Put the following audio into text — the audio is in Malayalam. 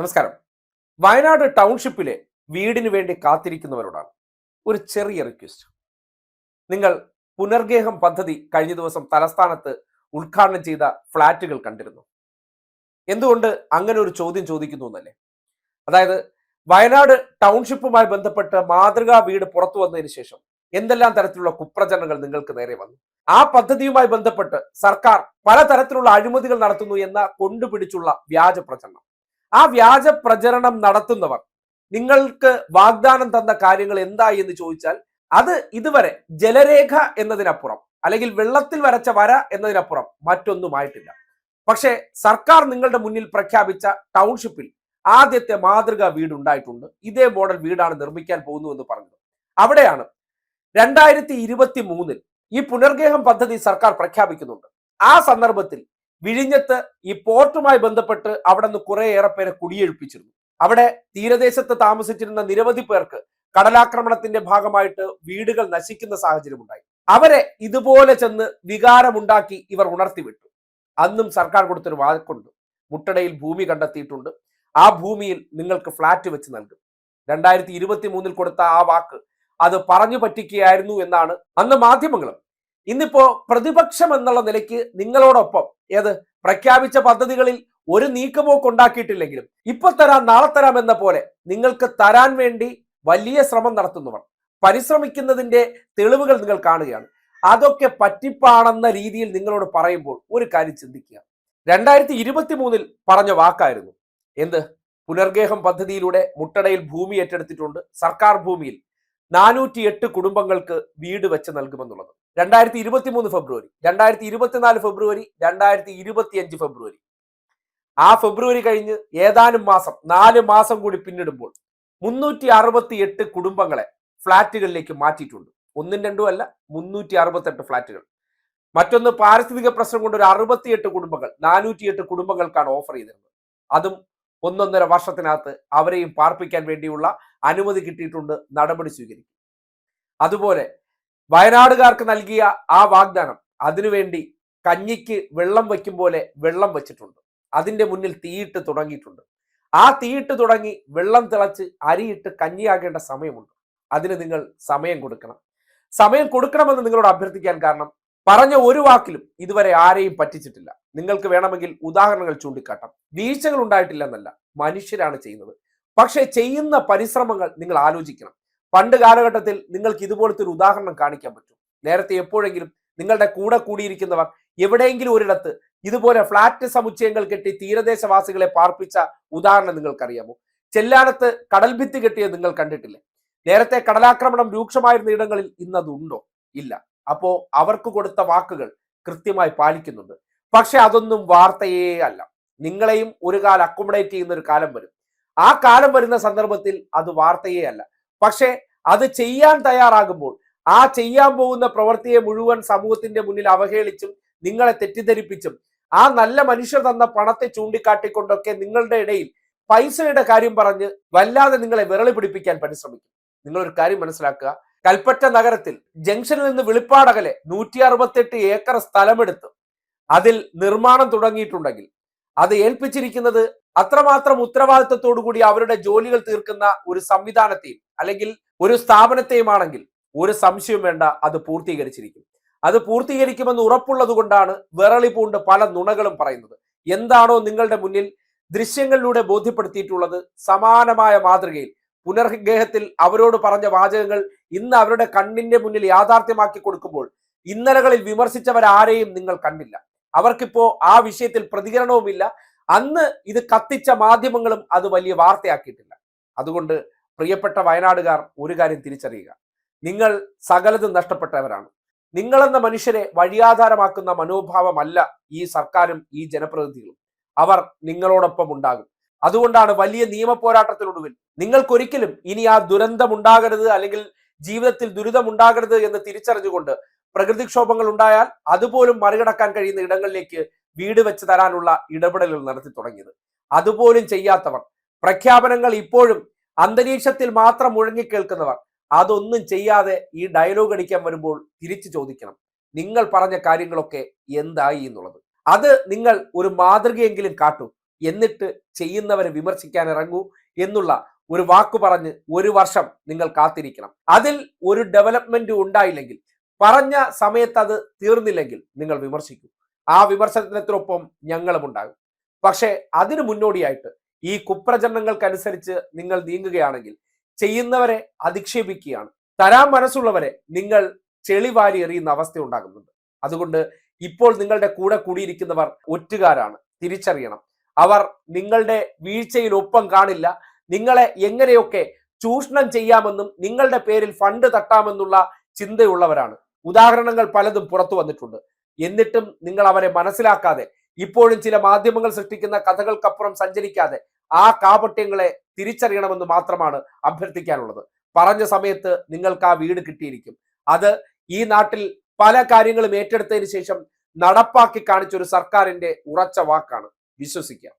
നമസ്കാരം. വയനാട് ടൗൺഷിപ്പിലെ വീടിന് വേണ്ടി കാത്തിരിക്കുന്നവരോടാണ് ഒരു ചെറിയ റിക്വസ്റ്റ് നിങ്ങൾ പുനർഗേഹം പദ്ധതി കഴിഞ്ഞ ദിവസം തലസ്ഥാനത്ത് ഉദ്ഘാടനം ചെയ്ത ഫ്ളാറ്റുകൾ കണ്ടിരുന്നു. എന്തുകൊണ്ട് അങ്ങനെ ഒരു ചോദ്യം ചോദിക്കുന്നു എന്നല്ലേ? അതായത് വയനാട് ടൗൺഷിപ്പുമായി ബന്ധപ്പെട്ട് മാതൃകാ വീട് പുറത്തു വന്നതിന് ശേഷം എന്തെല്ലാം തരത്തിലുള്ള കുപ്രചരണങ്ങൾ നിങ്ങൾക്ക് നേരെ വന്നു? ആ പദ്ധതിയുമായി ബന്ധപ്പെട്ട് സർക്കാർ പലതരത്തിലുള്ള അഴിമതികൾ നടത്തുന്നു എന്ന കൊണ്ടുപിടിച്ചുള്ള വ്യാജ പ്രചരണം. ആ വ്യാജ പ്രചരണം നടത്തുന്നവർ നിങ്ങൾക്ക് വാഗ്ദാനം തന്ന കാര്യങ്ങൾ എന്തായി എന്ന് ചോദിച്ചാൽ അത് ഇതുവരെ ജലരേഖ എന്നതിനപ്പുറം അല്ലെങ്കിൽ വെള്ളത്തിൽ വരച്ച വര എന്നതിനപ്പുറം മറ്റൊന്നുമായിട്ടില്ല. പക്ഷേ സർക്കാർ നിങ്ങളുടെ മുന്നിൽ പ്രഖ്യാപിച്ച ടൗൺഷിപ്പിൽ ആദ്യത്തെ മാതൃകാ വീട് ഉണ്ടായിട്ടുണ്ട് ഇതേ മോഡൽ വീടാണ് നിർമ്മിക്കാൻ പോകുന്നുവെന്ന് പറഞ്ഞത് അവിടെയാണ് രണ്ടായിരത്തി ഇരുപത്തി മൂന്നിൽ ഈ പുനർഗേഹം പദ്ധതി സർക്കാർ പ്രഖ്യാപിക്കുന്നുണ്ട്. ആ സന്ദർഭത്തിൽ വിഴിഞ്ഞത്ത് ഈ പോർട്ടുമായി ബന്ധപ്പെട്ട് അവിടെ നിന്ന് കുറേയേറെ പേരെ കുടിയൊഴിപ്പിച്ചിരുന്നു. അവിടെ തീരദേശത്ത് താമസിച്ചിരുന്ന നിരവധി പേർക്ക് കടലാക്രമണത്തിന്റെ ഭാഗമായിട്ട് വീടുകൾ നശിക്കുന്ന സാഹചര്യം ഉണ്ടായി അവരെ ഇതുപോലെ ചെന്ന് വികാരമുണ്ടാക്കി ഇവർ ഉണർത്തിവിട്ടു. അന്നും സർക്കാർ കൊടുത്തൊരു വാക്കുണ്ട്. മുട്ടടയിൽ ഭൂമി കണ്ടെത്തിയിട്ടുണ്ട്. ആ ഭൂമിയിൽ നിങ്ങൾക്ക് ഫ്ളാറ്റ് വെച്ച് നൽകും. രണ്ടായിരത്തി ഇരുപത്തി മൂന്നിൽ കൊടുത്ത ആ വാക്ക് അത് പറഞ്ഞു പറ്റിക്കുകയായിരുന്നു എന്നാണ് അന്ന് മാധ്യമങ്ങളും ഇന്നിപ്പോ പ്രതിപക്ഷം എന്നുള്ള നിലയ്ക്ക് നിങ്ങളോടൊപ്പം ഏത്? പ്രഖ്യാപിച്ച പദ്ധതികളിൽ ഒരു നീക്കമോക്ക് കൊണ്ടാക്കിയിട്ടില്ലെങ്കിലും ഇപ്പൊ തരാം നാളെ തരാം എന്ന പോലെ നിങ്ങൾക്ക് തരാൻ വേണ്ടി വലിയ ശ്രമം നടത്തുന്നവർ പരിശ്രമിക്കുന്നതിന്റെ തെളിവുകൾ നിങ്ങൾ കാണുകയാണ്. അതൊക്കെ പറ്റിപ്പാണെന്ന രീതിയിൽ നിങ്ങളോട് പറയുമ്പോൾ ഒരു കാര്യം ചിന്തിക്കുക. രണ്ടായിരത്തി ഇരുപത്തി മൂന്നിൽ പറഞ്ഞ വാക്കായിരുന്നു. എന്ത്? പുനർഗേഹം പദ്ധതിയിലൂടെ മുട്ടടയിൽ ഭൂമി ഏറ്റെടുത്തിട്ടുണ്ട്. സർക്കാർ ഭൂമിയിൽ നാനൂറ്റി എട്ട് കുടുംബങ്ങൾക്ക് വീട് വെച്ച് നൽകുമെന്നുള്ളത്. രണ്ടായിരത്തി ഇരുപത്തി മൂന്ന് ഫെബ്രുവരി രണ്ടായിരത്തി ഇരുപത്തിനാല് ഫെബ്രുവരി രണ്ടായിരത്തി ഇരുപത്തി അഞ്ച് ഫെബ്രുവരി. ആ ഫെബ്രുവരി കഴിഞ്ഞ് ഏതാനും മാസം നാല് മാസം കൂടി പിന്നിടുമ്പോൾ മുന്നൂറ്റി അറുപത്തി എട്ട് കുടുംബങ്ങളെ ഫ്ളാറ്റുകളിലേക്ക് മാറ്റിയിട്ടുണ്ട്. ഒന്നും രണ്ടും അല്ല മുന്നൂറ്റി അറുപത്തെട്ട് ഫ്ളാറ്റുകൾ മറ്റൊന്ന് പാരിസ്ഥിതിക പ്രശ്നം കൊണ്ട് ഒരു അറുപത്തിയെട്ട് കുടുംബങ്ങൾ നാനൂറ്റിയെട്ട് കുടുംബങ്ങൾക്കാണ് ഓഫർ ചെയ്തിരുന്നത്. അതും ഒന്നൊന്നര വർഷത്തിനകത്ത് അവരെയും പാർപ്പിക്കാൻ വേണ്ടിയുള്ള അനുമതി കിട്ടിയിട്ടുണ്ട് നടപടി സ്വീകരിക്കും. അതുപോലെ വയനാടുകാർക്ക് നൽകിയ ആ വാഗ്ദാനം അതിനുവേണ്ടി കഞ്ഞിക്ക് വെള്ളം വയ്ക്കും പോലെ വെള്ളം വെച്ചിട്ടുണ്ട്. അതിന്റെ മുന്നിൽ തീയിട്ട് തുടങ്ങിയിട്ടുണ്ട്. ആ തീയിട്ട് തുടങ്ങി വെള്ളം തിളച്ച് അരിയിട്ട് കഞ്ഞിയാകേണ്ട സമയമുണ്ട്. അതിന് നിങ്ങൾ സമയം കൊടുക്കണം. സമയം കൊടുക്കണമെന്ന് നിങ്ങളോട് അഭ്യർത്ഥിക്കാൻ കാരണം പറഞ്ഞ ഒരു വാക്കിലും ഇതുവരെ ആരെയും പറ്റിച്ചിട്ടില്ല. നിങ്ങൾക്ക് വേണമെങ്കിൽ ഉദാഹരണങ്ങൾ ചൂണ്ടിക്കാട്ടാം. വീഴ്ചകൾ ഉണ്ടായിട്ടില്ലെന്നല്ല മനുഷ്യരാണ് ചെയ്യുന്നത്. പക്ഷേ ചെയ്യുന്ന പരിശ്രമങ്ങൾ നിങ്ങൾ ആലോചിക്കണം. പണ്ട് കാലഘട്ടത്തിൽ നിങ്ങൾക്ക് ഇതുപോലത്തെ ഒരു ഉദാഹരണം കാണിക്കാൻ പറ്റും. നേരത്തെ എപ്പോഴെങ്കിലും നിങ്ങളുടെ കൂടെ കൂടിയിരിക്കുന്നവർ എവിടെയെങ്കിലും ഒരിടത്ത് ഇതുപോലെ ഫ്ലാറ്റ് സമുച്ചയങ്ങൾ കെട്ടി തീരദേശവാസികളെ പാർപ്പിച്ച ഉദാഹരണം നിങ്ങൾക്കറിയാമോ? ചെല്ലാനത്ത് കടൽഭിത്തി കെട്ടിയത് നിങ്ങൾ കണ്ടിട്ടില്ലേ? നേരത്തെ കടലാക്രമണം രൂക്ഷമായിരുന്ന ഇടങ്ങളിൽ ഇന്നതുണ്ടോ? ഇല്ല. അപ്പോ അവർക്ക് കൊടുത്ത വാക്കുകൾ കൃത്യമായി പാലിക്കുന്നുണ്ട്. പക്ഷെ അതൊന്നും വാർത്തയേ അല്ല. നിങ്ങളെയും ഒരു കാലം അക്കോമഡേറ്റ് ചെയ്യുന്ന ഒരു കാലം വരും. ആ കാലം വരുന്ന സന്ദർഭത്തിൽ അത് വാർത്തയേ അല്ല. പക്ഷേ അത് ചെയ്യാൻ തയ്യാറാകുമ്പോൾ ആ ചെയ്യാൻ പോകുന്ന പ്രവൃത്തിയെ മുഴുവൻ സമൂഹത്തിന്റെ മുന്നിൽ അവഹേളിച്ചും നിങ്ങളെ തെറ്റിദ്ധരിപ്പിച്ചും ആ നല്ല മനുഷ്യർ തന്ന പണത്തെ ചൂണ്ടിക്കാട്ടിക്കൊണ്ടൊക്കെ നിങ്ങളുടെ ഇടയിൽ പൈസയുടെ കാര്യം പറഞ്ഞ് വല്ലാതെ നിങ്ങളെ വിരളി പിടിപ്പിക്കാൻ പരിശ്രമിക്കും. നിങ്ങളൊരു കാര്യം മനസ്സിലാക്കുക. കൽപ്പറ്റ നഗരത്തിൽ ജംഗ്ഷനിൽ നിന്ന് വെളിപ്പാടകലെ നൂറ്റി അറുപത്തെട്ട് ഏക്കർ സ്ഥലമെടുത്ത് അതിൽ നിർമ്മാണം തുടങ്ങിയിട്ടുണ്ടെങ്കിൽ അത് ഏൽപ്പിച്ചിരിക്കുന്നത് അത്രമാത്രം ഉത്തരവാദിത്വത്തോടു കൂടി അവരുടെ ജോലികൾ തീർക്കുന്ന ഒരു സംവിധാനത്തെയും അല്ലെങ്കിൽ ഒരു സ്ഥാപനത്തെയുമാണെങ്കിൽ ഒരു സംശയവും വേണ്ട അത് പൂർത്തീകരിച്ചിരിക്കും. അത് പൂർത്തീകരിക്കുമെന്ന് ഉറപ്പുള്ളത് കൊണ്ടാണ് വിറളി പൂണ്ട് പല നുണകളും പറയുന്നത്. എന്താണോ നിങ്ങളുടെ മുന്നിൽ ദൃശ്യങ്ങളിലൂടെ ബോധ്യപ്പെടുത്തിയിട്ടുള്ളത് സമാനമായ മാതൃകയിൽ. പുനർഗേഹത്തിൽ അവരോട് പറഞ്ഞ വാചകങ്ങൾ ഇന്ന് അവരുടെ കണ്ണിന്റെ മുന്നിൽ യാഥാർത്ഥ്യമാക്കി കൊടുക്കുമ്പോൾ ഇന്നലകളിൽ വിമർശിച്ചവരാരെയും നിങ്ങൾ കണ്ടില്ല. അവർക്കിപ്പോ ആ വിഷയത്തിൽ പ്രതികരണവുമില്ല. അന്ന് ഇത് കത്തിച്ച മാധ്യമങ്ങളും അത് വലിയ വാർത്തയാക്കിയിട്ടില്ല. അതുകൊണ്ട് പ്രിയപ്പെട്ട വയനാടുകാർ ഒരു കാര്യം തിരിച്ചറിയുക. നിങ്ങൾ സകലതും നഷ്ടപ്പെട്ടവരാണ്. നിങ്ങളെന്ന മനുഷ്യരെ വഴിയാധാരമാക്കുന്ന മനോഭാവമല്ല ഈ സർക്കാരും ഈ ജനപ്രതിനിധികളും. അവർ നിങ്ങളോടൊപ്പം ഉണ്ടാകും. അതുകൊണ്ടാണ് വലിയ നിയമ പോരാട്ടത്തിനൊടുവിൽ നിങ്ങൾക്കൊരിക്കലും ഇനി ആ ദുരന്തം ഉണ്ടാകരുത് അല്ലെങ്കിൽ ജീവിതത്തിൽ ദുരിതം ഉണ്ടാകരുത് എന്ന് തിരിച്ചറിഞ്ഞുകൊണ്ട് പ്രകൃതിക്ഷോഭങ്ങൾ ഉണ്ടായാൽ അതുപോലും മറികടക്കാൻ കഴിയുന്ന ഇടങ്ങളിലേക്ക് വീട് വെച്ച് തരാനുള്ള ഇടപെടലുകൾ നടത്തി തുടങ്ങിയത്. അതുപോലും ചെയ്യാത്തവർ പ്രഖ്യാപനങ്ങൾ ഇപ്പോഴും അന്തരീക്ഷത്തിൽ മാത്രം മുഴങ്ങിക്കേൾക്കുന്നവർ അതൊന്നും ചെയ്യാതെ ഈ ഡയലോഗ് അടിക്കാൻ വരുമ്പോൾ തിരിച്ചു ചോദിക്കണം നിങ്ങൾ പറഞ്ഞ കാര്യങ്ങളൊക്കെ എന്തായി എന്നുള്ളത്? അത് നിങ്ങൾ ഒരു മാതൃകയെങ്കിലും കാട്ടൂ എന്നിട്ട് ചെയ്യുന്നവരെ വിമർശിക്കാൻ ഇറങ്ങൂ എന്നുള്ള ഒരു വാക്കു പറഞ്ഞ് ഒരു വർഷം നിങ്ങൾ കാത്തിരിക്കണം. അതിൽ ഒരു ഡെവലപ്മെന്റ് ഉണ്ടായില്ലെങ്കിൽ പറഞ്ഞ സമയത്ത് അത് തീർന്നില്ലെങ്കിൽ നിങ്ങൾ വിമർശിക്കൂ. ആ വിമർശനത്തിനൊപ്പം ഞങ്ങളും ഉണ്ടാകും. പക്ഷേ അതിനു മുന്നോടിയായിട്ട് ഈ കുപ്രചരണങ്ങൾക്കനുസരിച്ച് നിങ്ങൾ നീങ്ങുകയാണെങ്കിൽ ചെയ്യുന്നവരെ അധിക്ഷേപിക്കുകയാണ്. തരാൻ മനസ്സുള്ളവരെ നിങ്ങൾ ചെളിവാരി എറിയുന്ന അവസ്ഥ ഉണ്ടാകുന്നുണ്ട്. അതുകൊണ്ട് ഇപ്പോൾ നിങ്ങളുടെ കൂടെ കൂടിയിരിക്കുന്നവർ ഒറ്റുകാരാണ്. തിരിച്ചറിയണം. അവർ നിങ്ങളുടെ വീഴ്ചയിൽ ഒപ്പം കാണില്ല. നിങ്ങളെ എങ്ങനെയൊക്കെ ചൂഷണം ചെയ്യാമെന്നും നിങ്ങളുടെ പേരിൽ ഫണ്ട് തട്ടാമെന്നുള്ള ചിന്തയുള്ളവരാണ്. ഉദാഹരണങ്ങൾ പലതും പുറത്തു വന്നിട്ടുണ്ട്. എന്നിട്ടും നിങ്ങൾ അവരെ മനസ്സിലാക്കാതെ ഇപ്പോഴും ചില മാധ്യമങ്ങൾ സൃഷ്ടിക്കുന്ന കഥകൾക്കപ്പുറം സഞ്ചരിക്കാതെ ആ കാപട്യങ്ങളെ തിരിച്ചറിയണമെന്ന് മാത്രമാണ് അഭ്യർത്ഥിക്കാനുള്ളത്. പറഞ്ഞ സമയത്ത് നിങ്ങൾക്ക് ആ വീട് കിട്ടിയിരിക്കും. അത് ഈ നാട്ടിൽ പല കാര്യങ്ങളും ഏറ്റെടുത്തതിന് ശേഷം നടപ്പാക്കി കാണിച്ച ഒരു സർക്കാരിന്റെ ഉറച്ച വാക്കാണ്. വിശ്വസിക്കാം.